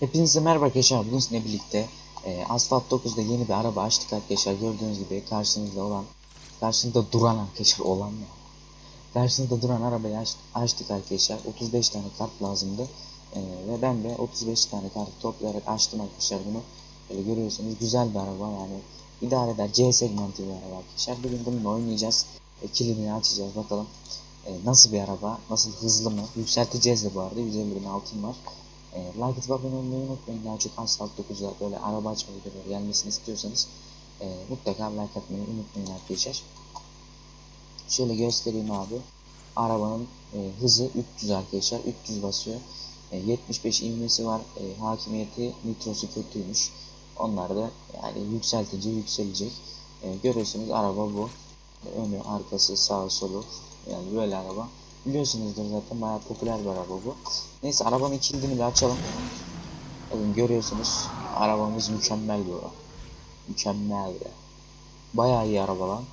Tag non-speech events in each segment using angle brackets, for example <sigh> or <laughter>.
Hepinize merhaba arkadaşlar. Bugün sizinle birlikte e, Asphalt 9'da yeni bir araba açtık arkadaşlar. Gördüğünüz gibi karşınızda olan, karşınızda duran arkadaşlar olan ne? Karşınızda duran arabayı aç, açtık arkadaşlar. 35 tane kart lazımdı. E, ve ben de 35 tane kart toplayarak açtım arkadaşlar bunu. Böyle görüyorsunuz güzel bir araba yani idare eder. C segmenti bir araba arkadaşlar. Bugün bununla oynayacağız. E, kilidini açacağız bakalım. E, nasıl bir araba? Nasıl hızlı mı? Yükselteceğiz de bu arada. 150 bin altın var. E, like atıp unutmayın. Daha çok Asphalt 9'da böyle araba açma videoları gelmesini istiyorsanız e, mutlaka like atmayı unutmayın arkadaşlar. Şöyle göstereyim abi. Arabanın e, hızı 300 arkadaşlar. 300 basıyor. E, 75 ivmesi var. E, hakimiyeti nitrosu kötüymüş. Onlar da yani yükseltince yükselecek. E, görüyorsunuz araba bu. E, önü, arkası, sağı, solu. Yani böyle araba. Biliyorsunuzdur zaten bayağı popüler bir araba bu. Neyse arabanın kilidini bir açalım. Bakın görüyorsunuz arabamız mükemmel bir araba. Mükemmel be. Bayağı iyi araba lan.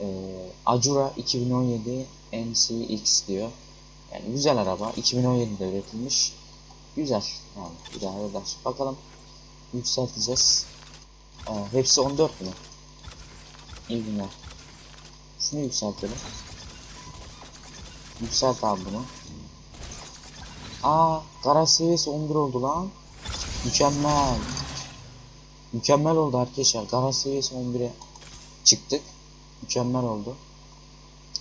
Ee, Acura 2017 NCX diyor. Yani güzel araba. 2017'de üretilmiş. Güzel. Yani güzel eder. Bakalım yükselteceğiz. Ee, hepsi 14 mü? İyi günler. Şunu yükseltelim. Yükselt abi bunu. Aa, garaj seviyesi 11 oldu lan. Mükemmel. Mükemmel oldu arkadaşlar. Garaj seviyesi 11'e çıktık. Mükemmel oldu.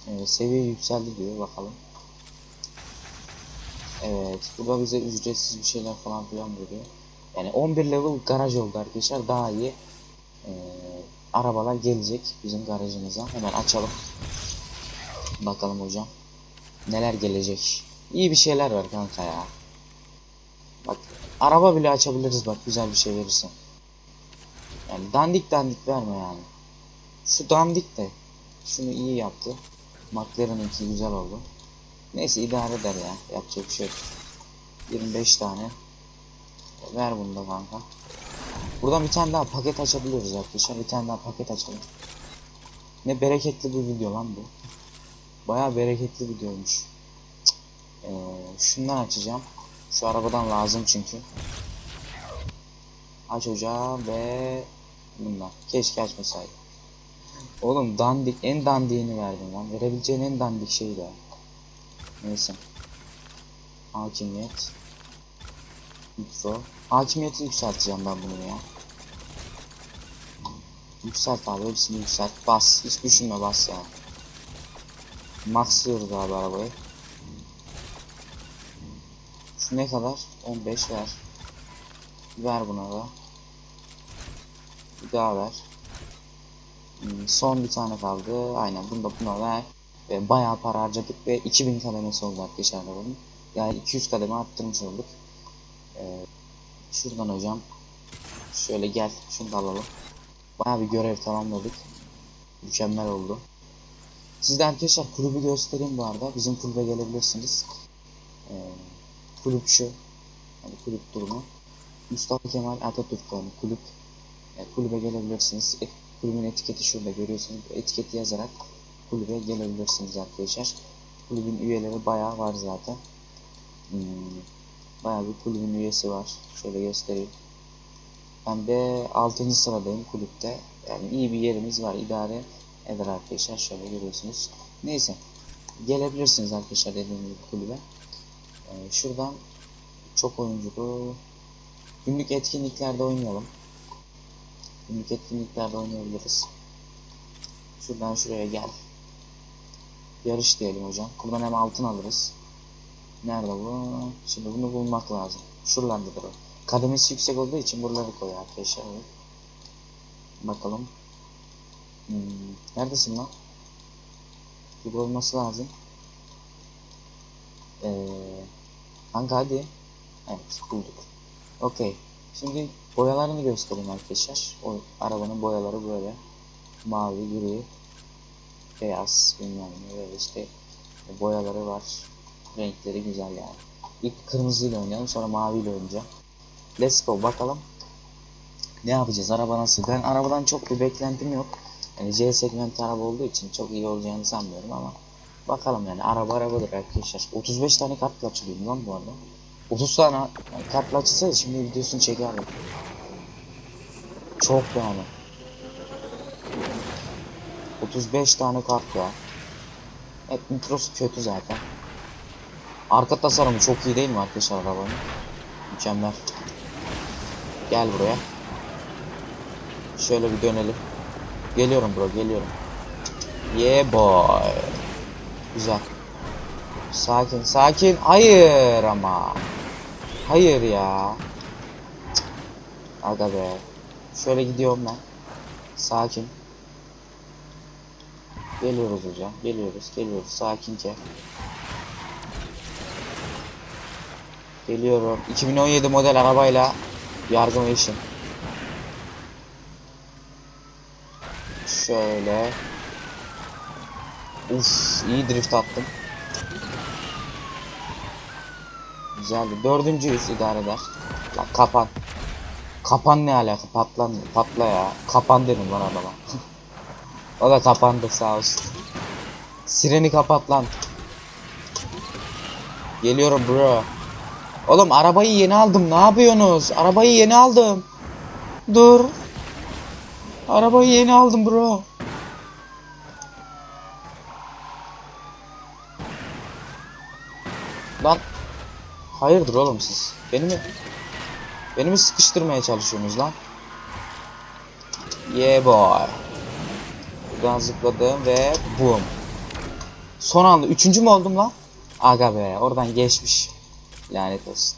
Ee, seviye yükseldi diyor bakalım. Evet, burada bize ücretsiz bir şeyler falan filan veriyor. Yani 11 level garaj oldu arkadaşlar. Daha iyi ee, arabalar gelecek bizim garajımıza. Hemen açalım. Bakalım hocam. Neler gelecek. İyi bir şeyler var kanka ya. Bak araba bile açabiliriz bak güzel bir şey verirsen. Yani dandik dandik verme yani. Şu dandik de şunu iyi yaptı. McLaren'ınki güzel oldu. Neyse idare eder ya. Yapacak bir şey yok. 25 tane. Ver bunu da kanka. Buradan bir tane daha paket açabiliyoruz arkadaşlar. Bir tane daha paket açalım. Ne bereketli bir video lan bu. Bayağı bereketli videoymuş. Ee, şundan açacağım. Şu arabadan lazım çünkü. Aç hocam ve bundan. Keşke açmasaydım. Oğlum dandik en dandiğini verdim lan. Verebileceğin en dandik şeyi de. Neyse. Hakimiyet. Nitro. Hakimiyeti yükselteceğim ben bunu ya. Yükselt abi hepsini yükselt. Bas. Hiç düşünme bas ya. Maxlıyoruz abi arabayı. Şu ne kadar? 15 ver. Ver buna da. Bir daha ver. Hmm, Son bir tane kaldı. Aynen bunu da buna ver. Ve bayağı para harcadık ve 2000 kademesi oldu arkadaşlar arabanın. Yani 200 kademe arttırmış olduk. Ee, şuradan hocam. Şöyle gel. Şunu da alalım. Bayağı bir görev tamamladık. Mükemmel oldu. Siz de arkadaşlar kulübü göstereyim bu arada. Bizim kulübe gelebilirsiniz. Ee, kulüp şu. Yani kulüp durumu. Mustafa Kemal Atatürk yani kulüp. E, kulübe gelebilirsiniz. E, kulübün etiketi şurada görüyorsunuz. Etiketi yazarak kulübe gelebilirsiniz arkadaşlar. Kulübün üyeleri bayağı var zaten. Hmm, bayağı bir kulübün üyesi var. Şöyle göstereyim. Ben de 6. sıradayım kulüpte. Yani iyi bir yerimiz var. idare eder arkadaşlar. Şöyle görüyorsunuz. Neyse. Gelebilirsiniz arkadaşlar dediğim gibi kulübe. Ee, şuradan çok oyunculu günlük etkinliklerde oynayalım. Günlük etkinliklerde oynayabiliriz. Şuradan şuraya gel. Yarış diyelim hocam. Buradan hem altın alırız. Nerede bu? Şimdi bunu bulmak lazım. Şuralardadır o. Kademesi yüksek olduğu için buraları koy arkadaşlar. Bakalım. Hmm, neredesin lan? Burada olması lazım. Ee, kanka hadi. Evet bulduk. Okey. Şimdi boyalarını göstereyim arkadaşlar. O arabanın boyaları böyle. Mavi, gri, beyaz bilmem ne böyle işte boyaları var. Renkleri güzel yani. İlk kırmızıyla oynayalım sonra maviyle oynayacağım. Let's go bakalım. Ne yapacağız? Araba nasıl? Ben arabadan çok bir beklentim yok. Yani C segment araba olduğu için çok iyi olacağını sanmıyorum ama bakalım yani araba arabadır arkadaşlar. 35 tane kart açılıyor lan bu arada. 30 tane kartla açılsaydı şimdi videosunu çekerdim. Çok yani. 35 tane kart ya. Evet nitrosu kötü zaten. Arka tasarımı çok iyi değil mi arkadaşlar arabanın? Mükemmel. Gel buraya. Şöyle bir dönelim. Geliyorum bro geliyorum. Yeah boy. Güzel. Sakin sakin. Hayır ama. Hayır ya. Cık. Aga be. Şöyle gidiyorum ben. Sakin. Geliyoruz hocam. Geliyoruz. Geliyoruz. Sakince. Geliyorum. 2017 model arabayla yargıma işim. Şöyle. Uf, iyi drift attım. Güzeldi. Dördüncüyüz idare eder. Lan kapan. Kapan ne alaka? Patlan, patla ya. Kapan dedim lan adama. <laughs> o da kapandı sağ olsun. Sireni kapat lan. Geliyorum bro. Oğlum arabayı yeni aldım. Ne yapıyorsunuz? Arabayı yeni aldım. Dur. Arabayı yeni aldım bro. Lan. Hayırdır oğlum siz? Beni mi? Beni mi sıkıştırmaya çalışıyorsunuz lan? Yeah boy. Buradan zıpladım ve boom. Son anda üçüncü mü oldum lan? Aga be oradan geçmiş. Lanet olsun.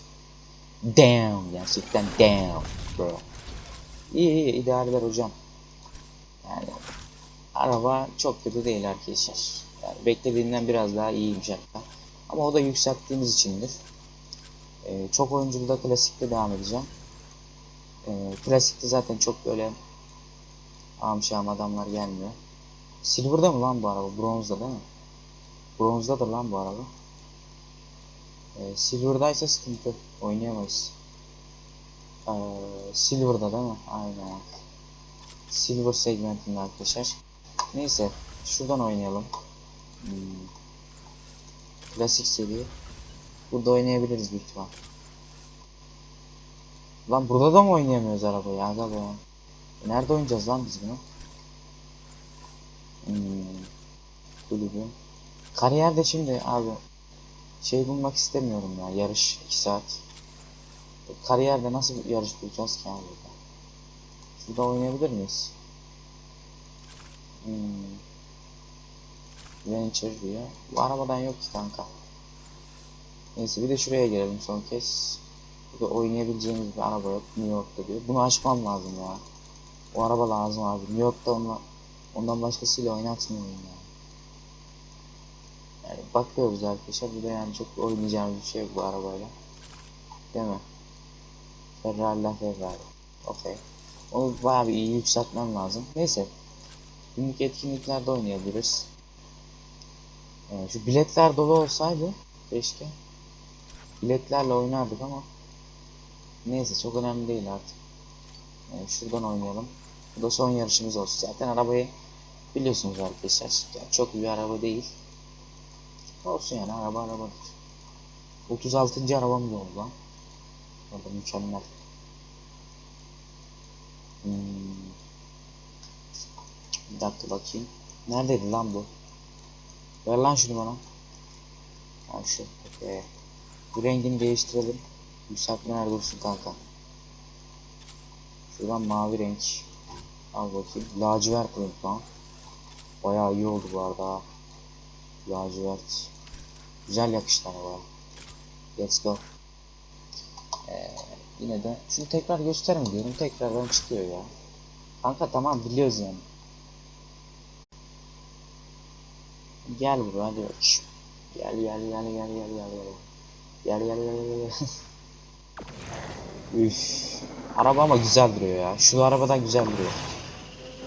Damn gerçekten damn bro. İyi iyi idealler hocam. Yani araba çok kötü değil arkadaşlar. Yani beklediğinden biraz daha iyiymiş hatta. Ama o da yükselttiğimiz içindir. Ee, çok oyunculuda klasikte devam edeceğim. Ee, klasikte zaten çok böyle amşam adamlar gelmiyor. Silver'da mı lan bu araba? Bronzda değil mi? Bronzdadır lan bu araba. Ee, Silver'daysa sıkıntı. Oynayamayız. Ee, Silver'da değil mi? Aynen. Silver segmentinde arkadaşlar. Neyse. Şuradan oynayalım. Hmm. Klasik seri. Burada oynayabiliriz büyük ihtimal. Lan burada da mı oynayamıyoruz arabayı? Aga be. E, Nerede oynayacağız lan biz bunu? Hmm. Kulübü. Kariyerde şimdi abi şey bulmak istemiyorum ya yarış 2 saat. Kariyerde nasıl bir yarış bulacağız ki abi Şurada oynayabilir miyiz? Hmm. Venture diyor. Bu arabadan yok ki kanka. Neyse bir de şuraya gelelim son kez. Burada oynayabileceğimiz bir araba yok New York'ta diyor. Bunu açmam lazım ya. O araba lazım abi. New York'ta onunla, ondan başkasıyla oynatmıyorum ya. Yani bakıyoruz arkadaşlar. Burada yani çok oynayacağımız bir şey bu arabayla. Değil mi? Ferrari la Ferrari. Okey. Onu bayağı bir iyi yükseltmem lazım. Neyse. Günlük etkinliklerde oynayabiliriz. Yani şu biletler dolu olsaydı keşke. Biletlerle oynardık ama neyse çok önemli değil artık. Yani şuradan oynayalım. Bu da son yarışımız olsun. Zaten arabayı biliyorsunuz arkadaşlar. Yani çok bir araba değil. Olsun yani araba arabadır. 36. arabamız oldu lan. Orada mükemmel. Hmm. Bir dakika bakayım. Neredeydi lan bu? Ver lan şunu bana. Ha şu. Okay. Bu rengini değiştirelim. Yükseltme nerede dursun kanka. Şuradan mavi renk. Al bakayım. Lacivert renk lan. Bayağı iyi oldu bu arada. Lacivert. Güzel yakıştı araba. Let's go. Ee, yine de şunu tekrar gösterme diyorum. Tekrardan çıkıyor ya. Kanka tamam biliyoruz yani. Gel buraya hadi bak. Gel gel gel gel gel gel gel. Gel gel gel gel gel. <laughs> Üf. Araba ama güzel duruyor ya. Şu arabadan güzel duruyor.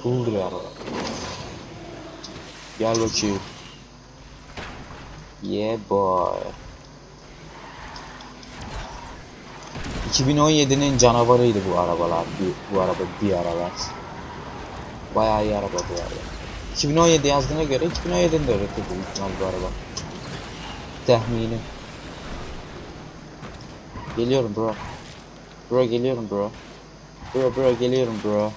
Cool duruyor araba. Gel bakayım. Yeah boy. 2017'nin canavarıydı bu arabalar. Bu, bu araba bir aralar. Bayağı iyi araba bu araba. 2017 yazdığına göre 2017'de üretildi ihtimal bu araba. Tahminim. Geliyorum bro. Bro geliyorum bro. Bro bro geliyorum bro.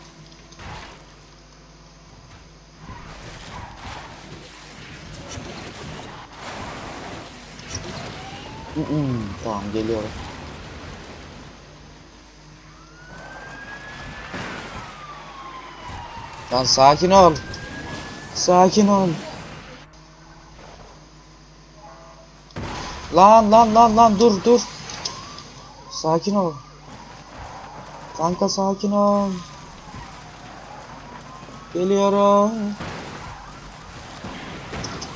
Mm-mm, tamam geliyorum. Lan sakin ol. Sakin ol. Lan lan lan lan dur dur. Sakin ol. Kanka sakin ol. Geliyorum.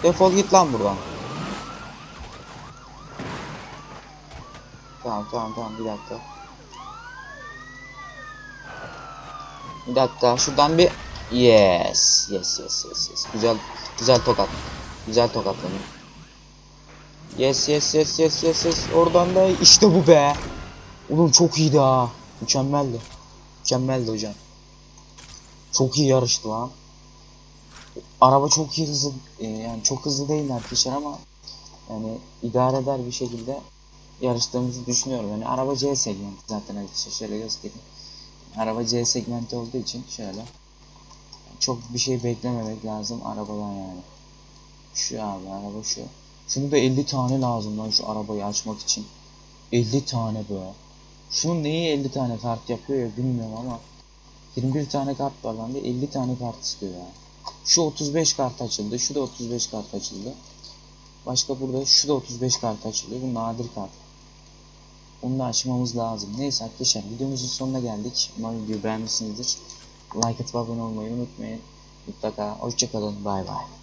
Defol git lan buradan. Tamam tamam tamam bir dakika. Bir dakika şuradan bir yes yes yes yes yes güzel güzel tokat güzel tokatladım. Yes yes yes yes yes yes oradan da işte bu be. Oğlum çok iyiydi ha. Mükemmeldi. Mükemmeldi hocam. Çok iyi yarıştı lan. Araba çok iyi hızlı e, yani çok hızlı değil arkadaşlar ama yani idare eder bir şekilde yarıştığımızı düşünüyorum. Yani araba C segmenti zaten arkadaşlar şöyle göstereyim. Araba C segmenti olduğu için şöyle çok bir şey beklememek lazım arabadan yani. Şu abi araba şu. Şunu da 50 tane lazım lan şu arabayı açmak için. 50 tane böyle. Şunun neyi 50 tane kart yapıyor ya bilmiyorum ama 21 tane kart var bende 50 tane kart istiyor ya. Şu 35 kart açıldı. Şu da 35 kart açıldı. Başka burada şu da 35 kart açılıyor. Bu nadir kart. Onu da açmamız lazım. Neyse arkadaşlar videomuzun sonuna geldik. Umarım videoyu beğenmişsinizdir. Like atıp abone olmayı unutmayın. Mutlaka hoşçakalın. Bay bay.